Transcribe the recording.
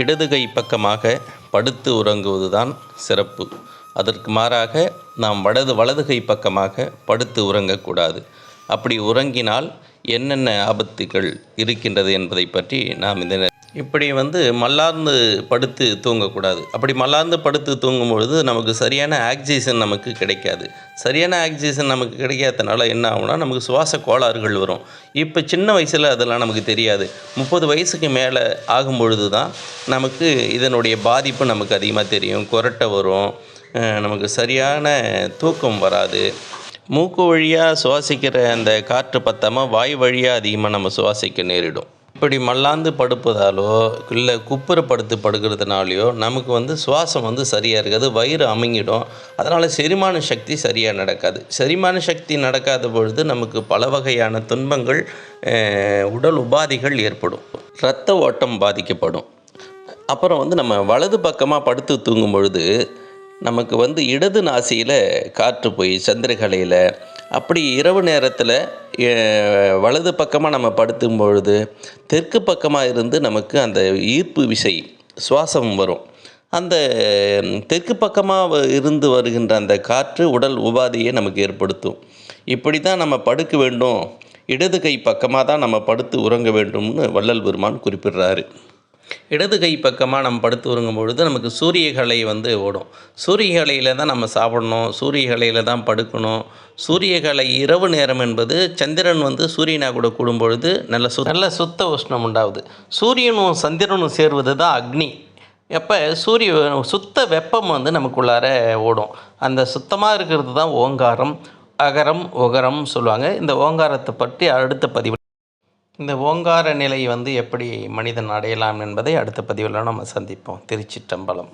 இடது கை பக்கமாக படுத்து உறங்குவது தான் சிறப்பு. அதற்கு மாறாக நாம் வலது வலது கை பக்கமாக படுத்து உறங்கக்கூடாது. அப்படி உறங்கினால் என்னென்ன ஆபத்துகள் இருக்கின்றது என்பதை பற்றி நாம் இந்த இப்படி வந்து மல்லார்ந்து படுத்து தூங்கக்கூடாது. அப்படி மல்லார்ந்து படுத்து தூங்கும் பொழுது நமக்கு சரியான ஆக்சிஜன் நமக்கு கிடைக்காது. சரியான ஆக்சிஜன் நமக்கு கிடைக்காதனால என்ன ஆகும்னா நமக்கு சுவாச கோளாறுகள் வரும். இப்போ சின்ன வயசில் அதெல்லாம் நமக்கு தெரியாது. முப்பது வயசுக்கு மேலே ஆகும் பொழுது தான் நமக்கு இதனுடைய பாதிப்பு நமக்கு அதிகமாக தெரியும். குரட்டை வரும். நமக்கு சரியான தூக்கம் வராது. மூக்கு வழியாக சுவாசிக்கிற அந்த காற்று பத்தாமல் வாய் வழியாக அதிகமாக நம்ம சுவாசிக்க நேரிடும். இப்படி மல்லாந்து படுப்பதாலோ இல்லை குப்புற படுத்து படுக்கிறதுனாலையோ நமக்கு வந்து சுவாசம் வந்து சரியாக இருக்காது வயிறு அமுங்கிடும். அதனால் செரிமான சக்தி சரியாக நடக்காது. செரிமான சக்தி நடக்காத பொழுது நமக்கு பல வகையான துன்பங்கள் உடல் உபாதைகள் ஏற்படும். இரத்த ஓட்டம் பாதிக்கப்படும். அப்புறம் வந்து நம்ம வலது பக்கமாக படுத்து தூங்கும் பொழுது நமக்கு வந்து இடது நாசியில் காற்று போய் சந்திரகலையில் அப்படி இரவு நேரத்தில் வலது பக்கமாக நம்ம படுத்தும் பொழுது தெற்கு பக்கமாக இருந்து நமக்கு அந்த ஈர்ப்பு விசை சுவாசம் வரும். அந்த தெற்கு பக்கமாக இருந்து வருகின்ற அந்த காற்று உடல் உபாதையை நமக்கு ஏற்படுத்தும். இப்படி தான் நம்ம படுக்க வேண்டும். இடது கை பக்கமாக தான் நம்ம படுத்து உறங்க வேண்டும்னு வள்ளல் பெருமான் குறிப்பிடுறாரு. இடது கை பக்கமாக நம்ம படுத்து உறங்கும் பொழுது நமக்கு சூரியகலை வந்து ஓடும். சூரியகலையில் தான் நம்ம சாப்பிடணும். சூரியகலையில் தான் படுக்கணும். சூரியகலை இரவு நேரம் என்பது சந்திரன் வந்து சூரியனா கூட கூடும் பொழுது நல்ல சு நல்ல சுத்த உஷ்ணம் உண்டாகுது. சூரியனும் சந்திரனும் சேர்வது தான் அக்னி. எப்போ? சூரிய சுத்த வெப்பம் வந்து நமக்குள்ளார ஓடும். அந்த சுத்தமாக இருக்கிறது தான் ஓங்காரம் அகரம் உகரம் சொல்லுவாங்க. இந்த ஓங்காரத்தை பற்றி அடுத்த பதிவு இந்த ஓங்கார நிலை வந்து எப்படி மனிதன் அடையலாம் என்பதை அடுத்த பதிவில் நம்ம சந்திப்போம். திருச்சிற்றம்பலம்.